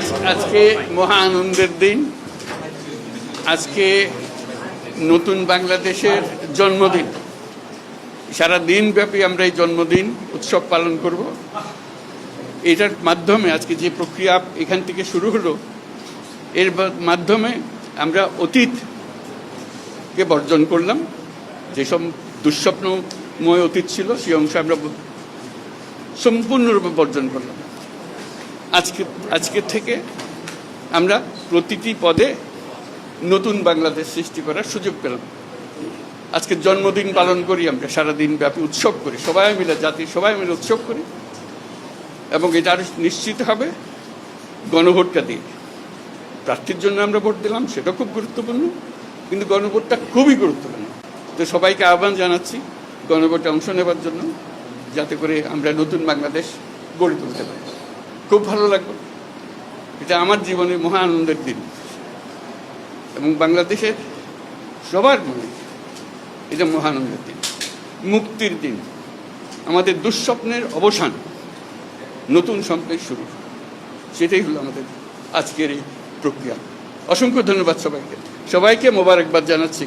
আজকে মহা আনন্দের দিন। আজকে নতুন বাংলাদেশের জন্মদিন। সারা দিনব্যাপী আমরা এই জন্মদিন, উৎসব পালন করব। এটার মাধ্যমে আজকে যে প্রক্রিয়া এখান থেকে শুরু হলো, এর মাধ্যমে আমরা অতীতকে বর্জন করলাম। যেসব দুঃস্বপ্নময় অতীত ছিল, সেই অংশ আমরা সম্পূর্ণরূপে বর্জন করলাম। আজকে, আজকের থেকে আমরা প্রতিটি পদে নতুন বাংলাদেশ সৃষ্টি করার সুযোগ পেলাম। আজকে জন্মদিন পালন করি আমরা, সারাদিন ব্যাপী উৎসব করি, সবাই মিলে, জাতি সবাই মিলে উৎসব করি। এবং এটা আরও নিশ্চিত হবে গণভোটটা দিয়ে। প্রার্থীর জন্য আমরা ভোট দিলাম সেটা খুব গুরুত্বপূর্ণ, কিন্তু গণভোটটা খুবই গুরুত্বপূর্ণ। তো সবাইকে আহ্বান জানাচ্ছি গণভোটে অংশ নেবার জন্য, যাতে করে আমরা নতুন বাংলাদেশ গড়ে তুলতে পারি। খুব ভালো লাগবে এটা আমার জীবনে মহা আনন্দের দিন। এবং বাংলাদেশের সবার মনে এটা মহানন্দের দিন। মুক্তির দিন। আমাদের দুঃস্বপ্নের অবসান। নতুন স্বপ্নের শুরু। সেটাই হলো আমাদের আজকের এই প্রক্রিয়া। অসংখ্য ধন্যবাদ সবাইকে। সবাইকে মোবারকবাদ জানাচ্ছি।